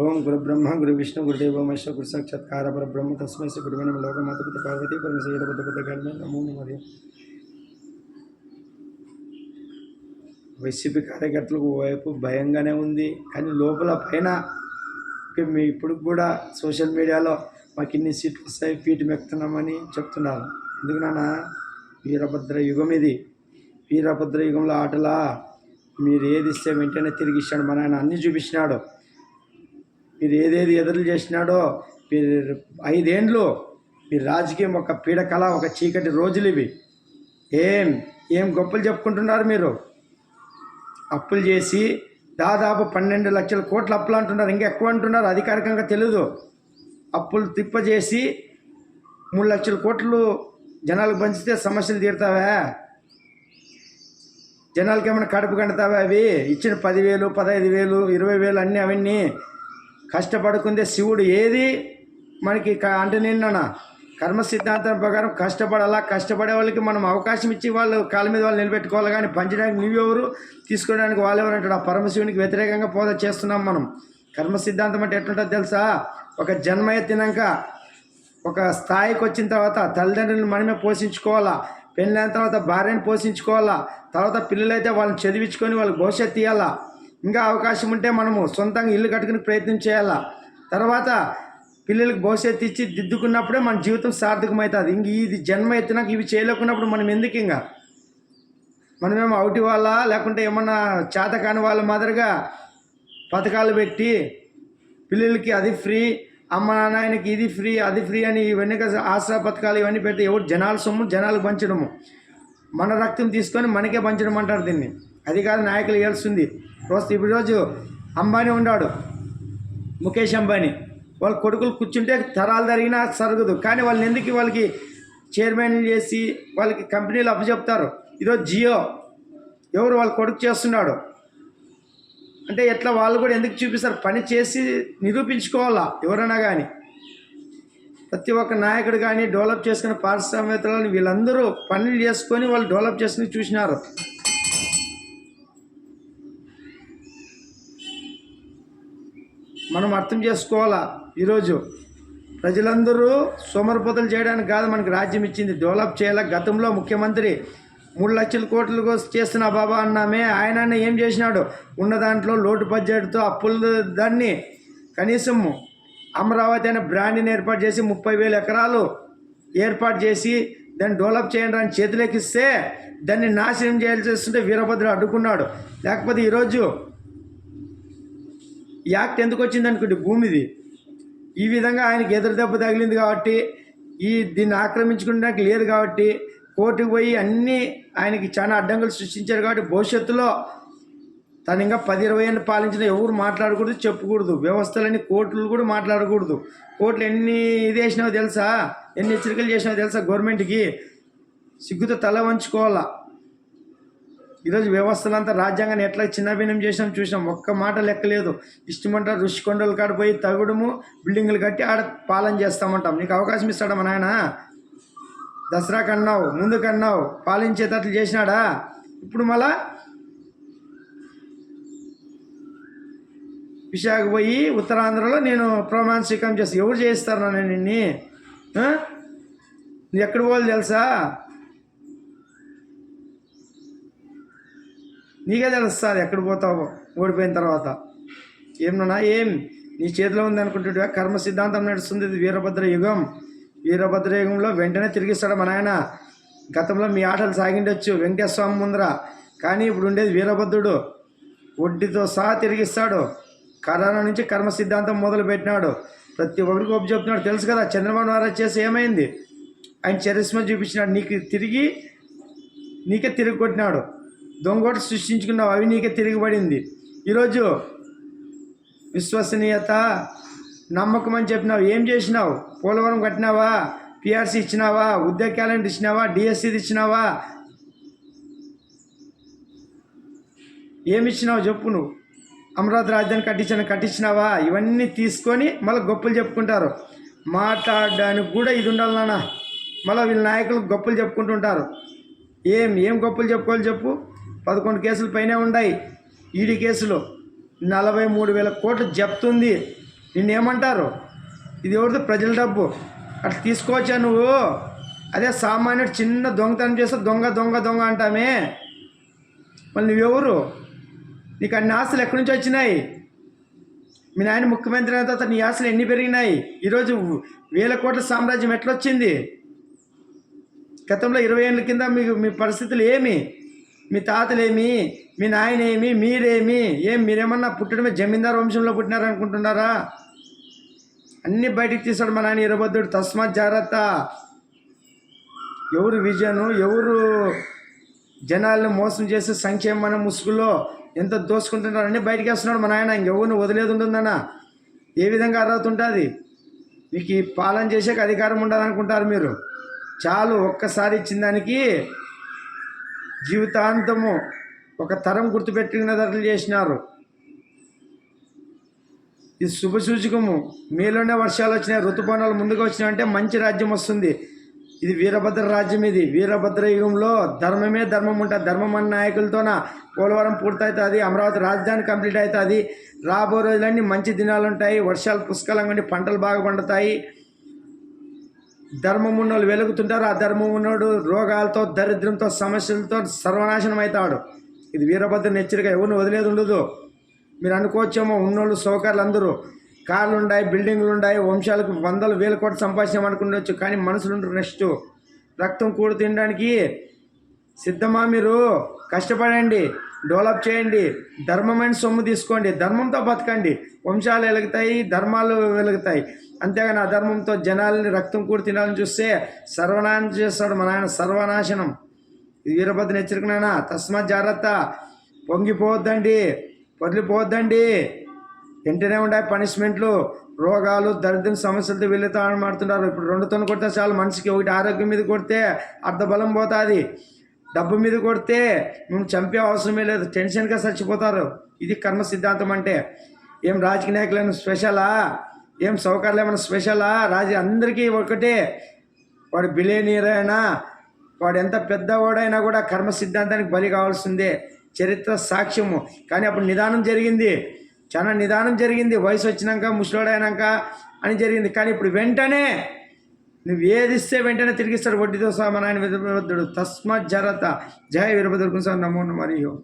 ఓం గురు బ్రహ్మ గురు విష్ణు గురుదేవ మహేశ్వర గురు సాక్షాత్కార పరబ్రహ్మ తస్మై శ్రీ గురువైన లోకమాత పిత పార్వతీ పరమేశ్వర బుద్ధ బుద్ధ గణ నమో నమః వైసీపీ కార్యకర్తలకు ఓవైపు భయంగానే ఉంది. కానీ లోపల పైన మీ ఇప్పుడు కూడా సోషల్ మీడియాలో మాకు ఇన్ని సీట్లు వస్తాయి ఫీట్ మెక్కుతున్నామని చెప్తున్నారు. ఎందుకు నాన్న? వీరభద్ర యుగం ఇది. వీరభద్ర యుగంలో ఆటలా మీరు ఏది ఇస్తే వెంటనే తిరిగి ఇచ్చాడు మన ఆయన అన్నీ చూపించినాడు. మీరు ఏదేది ఎదురు చేసినాడో మీరు ఐదేండ్లు మీరు రాజకీయం ఒక పీడకల ఒక చీకటి రోజులు ఇవి. ఏం ఏం గొప్పలు చెప్పుకుంటున్నారు మీరు? అప్పులు చేసి దాదాపు పన్నెండు లక్షల కోట్ల అప్పులు అంటున్నారు. ఇంకా ఎక్కువ అంటున్నారు అధికారికంగా తెలియదు అప్పులు తిప్పజేసి మూడు లక్షల కోట్లు జనాలకు పంచితే సమస్యలు తీరుతావా? జనాలకి ఏమైనా కడుపు కంటుతావా అవి? ఇచ్చిన పదివేలు పదహైదు వేలు ఇరవై వేలు అన్నీ అవన్నీ కష్టపడుకుందే శివుడు ఏది? మనకి అంటే నిన్న కర్మ సిద్ధాంతం ప్రకారం కష్టపడాలా? కష్టపడే వాళ్ళకి మనం అవకాశం ఇచ్చి వాళ్ళు కాళ్ళ మీద వాళ్ళు నిలబెట్టుకోవాలి కానీ పంచడానికి నువ్వెవరు? తీసుకోవడానికి వాళ్ళెవరు అంటాడు? ఆ పరమశివునికి వ్యతిరేకంగా పోద చేస్తున్నాం మనం. కర్మ సిద్ధాంతం అంటే ఎట్లుంటుందో తెలుసా? ఒక జన్మ ఎత్తినాక ఒక స్థాయికి వచ్చిన తర్వాత తల్లిదండ్రులను మనమే పోషించుకోవాలా? పెళ్ళైన తర్వాత భార్యను పోషించుకోవాలా? తర్వాత పిల్లలైతే వాళ్ళని చదివించుకొని వాళ్ళకి భవిష్యత్తు ఇవ్వాలా ఇంకా అవకాశం ఉంటే మనము సొంతంగా ఇల్లు కట్టుకునే ప్రయత్నం చేయాలా? తర్వాత పిల్లలకు భవిష్యత్తు ఇచ్చి దిద్దుకున్నప్పుడే మన జీవితం సార్థకమవుతుంది. ఇంక ఇది జన్మ ఎత్తినాక ఇవి చేయలేకున్నప్పుడు మనం ఎందుకు ఇంకా? మనమేమో అవుటి వాళ్ళ? లేకుంటే ఏమన్నా చేత కాని వాళ్ళ మాదిరిగా పథకాలు పెట్టి పిల్లలకి అది ఫ్రీ అమ్మ నాయనకి ఇది ఫ్రీ అది ఫ్రీ అని ఇవన్నీ ఆసరా పథకాలు ఇవన్నీ పెడితే ఎవరు జనాల సొమ్ము జనాలకు పంచడము. మన రక్తం తీసుకొని మనకే పంచడం అంటారు దీన్ని. అది కాదు నాయకులు ఇవ్వాల్సింది రోజు ఇప్పుడు రోజు అంబానీ ఉన్నాడు. ముఖేష్ అంబానీ. వాళ్ళ కొడుకులు కూర్చుంటే తరాలు జరిగినా సరగదు. కానీ వాళ్ళని ఎందుకు వాళ్ళకి చైర్మన్ చేసి వాళ్ళకి కంపెనీలు అప్పచెప్తారు? ఈరోజు జియో. ఎవరు వాళ్ళ కొడుకు చేస్తున్నాడు? అంటే ఎట్లా వాళ్ళు కూడా ఎందుకు చూపిస్తారు? పని చేసి నిరూపించుకోవాలా? ఎవరైనా కానీ ప్రతి ఒక్క నాయకుడు కానీ డెవలప్ చేసుకున్న పారిశ్రామికవేత్తలను వీళ్ళందరూ పనులు చేసుకొని వాళ్ళు డెవలప్ చేసుకుని చూసినారు. మనం అర్థం చేసుకోవాలా? ఈరోజు ప్రజలందరూ సోమరిపోతలు చేయడానికి కాదు మనకి రాజ్యం ఇచ్చింది. డెవలప్ చేయాలా? గతంలో ముఖ్యమంత్రి మూడు లక్షల కోట్లు చేస్తున్నా బాబా అన్నామే. ఆయన ఏం చేసినాడు? ఉన్న దాంట్లో లోటు బడ్జెట్తో అప్పులు దాన్ని కనీసం అమరావతి అనే బ్రాండ్ని ఏర్పాటు చేసి ముప్పై వేల ఎకరాలు ఏర్పాటు చేసి దాన్ని డెవలప్ చేయండి అని చేతులెక్కిస్తే దాన్ని నాశనం చేయాల్సి వస్తుంటే వీరభద్ర అడ్డుకున్నాడు. లేకపోతే ఈరోజు ఈ యాక్ట్ ఎందుకు వచ్చింది అనుకోండి భూమిది. ఈ విధంగా ఆయనకి ఎదురు దెబ్బ తగిలింది కాబట్టి ఈ దీన్ని ఆక్రమించుకోవడానికి లేదు కాబట్టి కోర్టుకు పోయి అన్నీ ఆయనకి చాలా అడ్డంకులు సృష్టించారు కాబట్టి భవిష్యత్తులో తను ఇంకా పది ఇరవై ఏళ్ళు పాలించిన ఎవరు మాట్లాడకూడదు చెప్పకూడదు. వ్యవస్థలన్నీ కోర్టులు కూడా మాట్లాడకూడదు. కోర్టులు ఎన్ని ఇది వేసినావో తెలుసా? ఎన్ని హెచ్చరికలు చేసినావో తెలుసా గవర్నమెంట్కి? సిగ్గుతో తల వంచుకోవాలా? ఈరోజు వ్యవస్థలంతా రాజ్యాంగాన్ని ఎట్లా చిన్నభిన్నం చేసినాం చూసినాం. ఒక్క మాట లెక్కలేదు ఇష్టమంటా ఋషికొండలు కాడ పోయి తగుడము బిల్డింగులు కట్టి ఆడ పాలన చేస్తామంటాం. నీకు అవకాశం ఇస్తాడా మా నాయన? దసరా కన్నావు ముందు కన్నావు పాలించేటట్లు చేసినాడా? ఇప్పుడు మళ్ళా విశాఖ పోయి ఉత్తరాంధ్రలో నేను ప్రమాణస్వీకారం చేస్తాను ఎవరు చేయిస్తారు నన్ను? నిన్ని నువ్వు ఎక్కడ పోవాలి తెలుసా? నీకే తెలుస్తుంది ఎక్కడ పోతావో? ఓడిపోయిన తర్వాత. ఏమన్నా ఏం? నీ చేతిలో ఉంది అనుకుంటుంటే కర్మ సిద్ధాంతం నడుస్తుంది ఇది వీరభద్ర యుగం. వీరభద్ర యుగంలో వెంటనే తిరిగిస్తాడు మా నాయన. గతంలో మీ ఆటలు సాగిండొచ్చు వెంకటేశ్వర ముందర. కానీ ఇప్పుడు ఉండేది వీరభద్రుడు. వడ్డీతో సహా తిరిగిస్తాడు. కరోనా నుంచి కర్మ సిద్ధాంతం మొదలు పెట్టినాడు ప్రతి ఒక్కరికి ఒప్పు చెప్తున్నాడు. తెలుసు కదా చంద్రబాబు నాయుడు చేసి ఏమైంది? ఆయన చరిస్మ చూపించినాడు. నీకు తిరిగి నీకే తిరిగి కొట్టినాడు. దొంగోటి సృష్టించుకున్నావు అవి నీకే తిరిగిపడింది ఈరోజు విశ్వసనీయత నమ్మకం అని చెప్పినావు. ఏం చేసినావు? పోలవరం కట్టినావా? పిఆర్సీ ఇచ్చినావా? ఉద్యోగ క్యాలెండర్ ఇచ్చినావా? డిఎస్సీది ఇచ్చినావా? ఏమి ఇచ్చినావు చెప్పు నువ్వు? అమరావతి రాజధాని కట్టించిన కట్టించినావా? ఇవన్నీ తీసుకొని మళ్ళీ గొప్పలు చెప్పుకుంటారు. మాట్లాడడానికి కూడా ఇది ఉండాలి నాన్న. మళ్ళీ వీళ్ళ నాయకులు గొప్పలు చెప్పుకుంటుంటారు. ఏం ఏం గొప్పలు చెప్పుకోవాలి చెప్పు? పదకొండు కేసులు పైనే ఉన్నాయి ఈడీ కేసులు నలభై మూడు వేల కోట్లు జప్తుంది. నిన్నేమంటారు? ఇది ఎవరిది? ప్రజల డబ్బు. అట్లా తీసుకోవచ్చా నువ్వు? అదే సామాన్యుడు చిన్న దొంగతనం చేస్తే దొంగ దొంగ దొంగ అంటామే. మళ్ళీ నువ్వెవరు? నీకు అన్ని ఆస్తులు ఎక్కడి నుంచి వచ్చినాయి? మీ నాయన ముఖ్యమంత్రి అయిన తర్వాత నీ ఆశలు ఎన్ని పెరిగినాయి? ఈరోజు వేల కోట్ల సామ్రాజ్యం ఎట్లొచ్చింది? గతంలో ఇరవై ఏళ్ళ కింద మీకు మీ పరిస్థితులు ఏమి? మీ తాతలేమి మీ నాయనేమి మీరేమి ఏం మీరేమన్నా పుట్టడమే జమీందారు వంశంలో పుట్టినారనుకుంటున్నారా అన్ని బయటికి తీసాడు మా నాయన ఇరబద్దుడు తస్మాత్ జాగ్రత్త. ఎవరు విజను ఎవరు జనాల్ని మోసం చేసి సంక్షేమ ముసుగులో ఎంత దోసుకుంటున్నారు అన్నీ బయటికి వేస్తున్నాడు మా నాయన. ఇంకెవరిని వదిలేదు ఉంటుందన్న. ఏ విధంగా అర్హత ఉంటుంది? మీకు ఈ పాలన చేసేకి అధికారం ఉండదనుకుంటారు మీరు. చాలు ఒక్కసారి ఇచ్చిన దానికి జీవితాంతము ఒక తరం గుర్తుపెట్టిన ధరలు చేసినారు. ఇది శుభ సూచకము మేలోనే వర్షాలు వచ్చినాయి ఋతుపవనాలు ముందుకు వచ్చినాయంటే మంచి రాజ్యం వస్తుంది. ఇది వీరభద్ర రాజ్యం ఇది. వీరభద్ర యుగంలో ధర్మమే ధర్మం ఉంటుంది ధర్మం అన్న నాయకులతోన పోలవరం పూర్తవుతుంది అమరావతి రాజధాని కంప్లీట్ అవుతుంది. రాబో రోజులన్నీ మంచి దినాలు ఉంటాయి. వర్షాలు పుష్కలంగా ఉండి పంటలు బాగా పండుతాయి. ధర్మం ఉన్నోళ్ళు వెలుగుతుంటారు ఆ ధర్మం ఉన్నోడు రోగాలతో దరిద్రంతో సమస్యలతో సర్వనాశనం అవుతాడు. ఇది వీరభద్రుని హెచ్చరిక ఎవరిని వదిలేదు ఉండదు. మీరు అనుకోవచ్చేమో ఉన్నోళ్ళు సౌకర్యాలు అందరూ కార్లు ఉన్నాయి బిల్డింగ్లు ఉన్నాయి వంశాలకు వందలు వేల కోట్లు సంపాదించాం అనుకుండొచ్చు కానీ మనుషులు నెక్స్ట్. రక్తం కూడు తినడానికి సిద్ధమా మీరు? కష్టపడండి. డెవలప్ చేయండి. ధర్మమైన సొమ్ము తీసుకోండి. ధర్మంతో బతకండి. వంశాలు వెలుగుతాయి ధర్మాలు వెలుగుతాయి. అంతేగాని ఆ ధర్మంతో జనాలని రక్తం కూడి తినాలని చూస్తే సర్వనాశనం చేస్తాడు మా ఆయన సర్వనాశనం. ఇది వీరభద్రని హెచ్చరికనైనా తస్మాత్ జాగ్రత్త. పొంగిపోవద్దండి. వదిలిపోవద్దండి. వెంటనే ఉండే పనిష్మెంట్లు రోగాలు దరిద్రం సమస్యలతో వెళ్తా మాడుతున్నారు ఇప్పుడు రెండుతో కొడితే చాలు. మనిషికి ఒకటి ఆరోగ్యం మీద కొడితే అర్ధబలం పోతుంది. డబ్బు మీద కొడితే మేము చంపే అవసరమే లేదు. టెన్షన్గా చచ్చిపోతారు. ఇది కర్మ సిద్ధాంతం అంటే. ఏం రాజకీయ నాయకులైన స్పెషలా ఏం సౌకర్యాలు ఏమైనా స్పెషలా రాజు అందరికీ ఒకటే. వాడు బిలేనియర్ అయినా వాడు ఎంత పెద్దవాడైనా కూడా కర్మ సిద్ధాంతానికి బలి కావాల్సిందే. చరిత్ర సాక్ష్యము. కానీ అప్పుడు నిదానం జరిగింది. చాలా నిదానం జరిగింది. వయసు వచ్చినాక ముసలోడైనాక అని జరిగింది. కానీ ఇప్పుడు వెంటనే నువ్వు ఏదిస్తే వెంటనే తిరిగిస్తాడు. వడ్డీతో సహా మా నాయన తస్మాత్ జరత. జయ వీరభద్రుడు. నమో మరియు